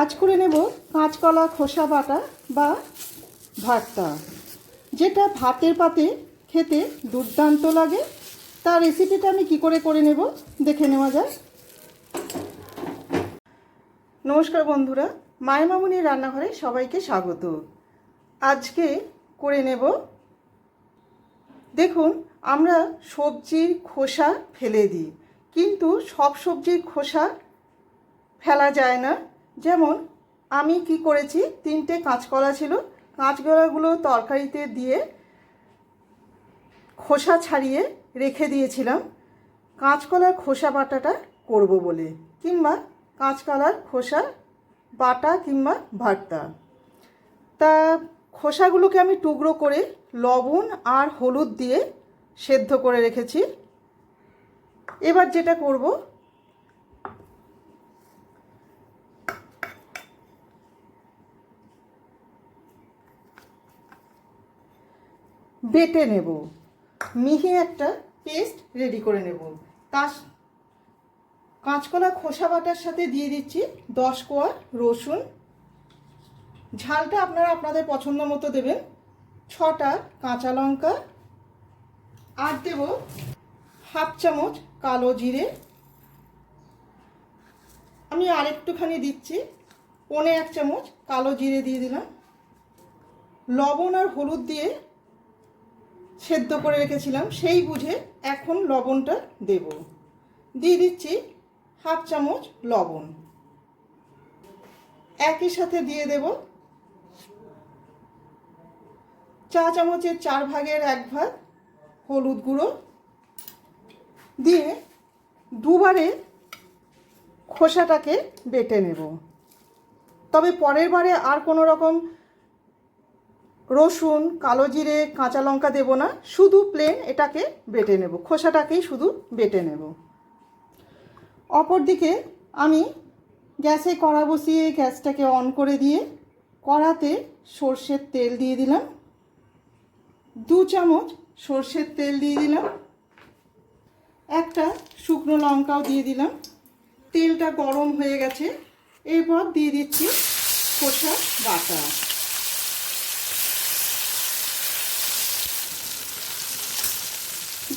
আজ করে নেব কাঁচকলা, খোসা বাটা বা ভাতটা, যেটা ভাতের পাতে খেতে দুর্দান্ত লাগে। তার রেসিপিটা আমি কি করে করে নেব দেখে নেওয়া যায় নমস্কার বন্ধুরা, মায়ের মামুনির রান্নাঘরে সবাইকে স্বাগত। আজকে করে নেব, দেখুন, আমরা সবজির খোসা ফেলে দিই, কিন্তু সব সবজির খোসা ফেলা যায় না। যেমন, আমি কি করেছি? তিনটে কাঁচকলা ছিল। কাঁচকলাগুলো তরকারিতে দিয়ে খোসা ছাড়িয়ে রেখে দিয়েছিলাম। কাঁচকলার খোসা বাটাটা করব বলে, কিংবা কাঁচকলার খোসা বাটা কিংবা ভর্তা। তা খোসাগুলোকে আমি টুকরো করে লবণ আর হলুদ দিয়ে সেদ্ধ করে রেখেছি। এবার যেটা করব বেটে নেব। মিহি একটা পেস্ট রেডি করে নেব। তার কাঁচকলা খোসা বাটার সাথে দিয়ে দিচ্ছি দশ কোয়া রসুন। ঝালটা আপনারা আপনাদের পছন্দ মতো দেবেন। ছটা কাঁচা লঙ্কা। আর দেব হাফ চামচ কালো জিরে। আমি আরেকটুখানি দিচ্ছি। পনে এক চামচ কালো জিরে দিয়ে দিলাম। লবণ আর হলুদ দিয়ে সেদ্ধ করে রেখেছিলাম, সেই বুঝে এখন লবণটা দেব। দিয়ে দিচ্ছি হাফ চামচ লবণ। একই সাথে দিয়ে দেব চা চামচের চার ভাগের এক ভাগ হলুদ গুঁড়ো। দিয়ে দুবারে খোসাটাকে বেটে নেব। তবে পরের বারে আর কোনো রকম রসুন, কালো জিরে, কাঁচা লঙ্কা দেবো না, শুধু প্লেন এটাকে বেটে নেব, খোসাটাকেই শুধু বেটে নেব। অপরদিকে আমি গ্যাসে কড়া বসিয়ে গ্যাসটাকে অন করে দিয়ে কড়াতে সর্ষের তেল দিয়ে দিলাম। দু চামচ সর্ষের তেল দিয়ে দিলাম। একটা শুকনো লঙ্কাও দিয়ে দিলাম। তেলটা গরম হয়ে গেছে। এরপর দিয়ে দিচ্ছি খোসা বাটা।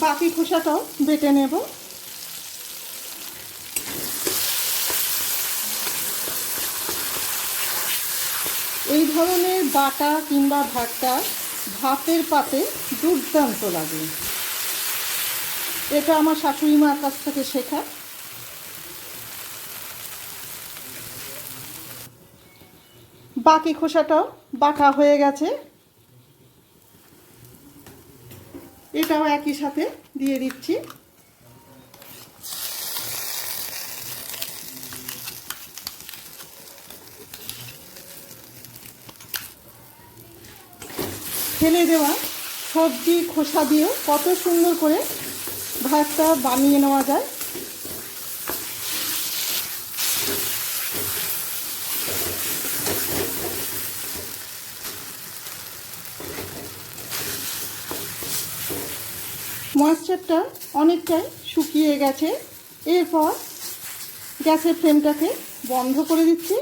বাকি খোসাটাও বেটে নেব। এই ধরনের বাটা কিংবা ভাতটা ভাতের পাতে দুর্দান্ত লাগে। এটা আমার শাশুড়ি মার কাছ থেকে শেখা। বাকি খোসাটাও বাটা হয়ে গেছে। এটাও একই সাথে দিয়ে দিচ্ছি। ফেলে দেওয়া সবজি খোসা দিয়েও কত সুন্দর করে ভাতটা বানিয়ে নেওয়া যায়। ময়েশ্চারটা অনেকটাই শুকিয়ে গেছে। এরপর গ্যাসের ফ্লেমটাকে বন্ধ করে দিচ্ছি।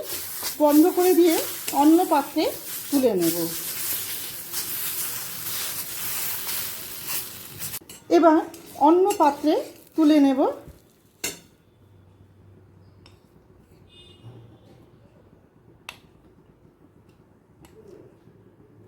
বন্ধ করে দিয়ে অন্য পাত্রে তুলে নেব। এবার অন্য পাত্রে তুলে নেব।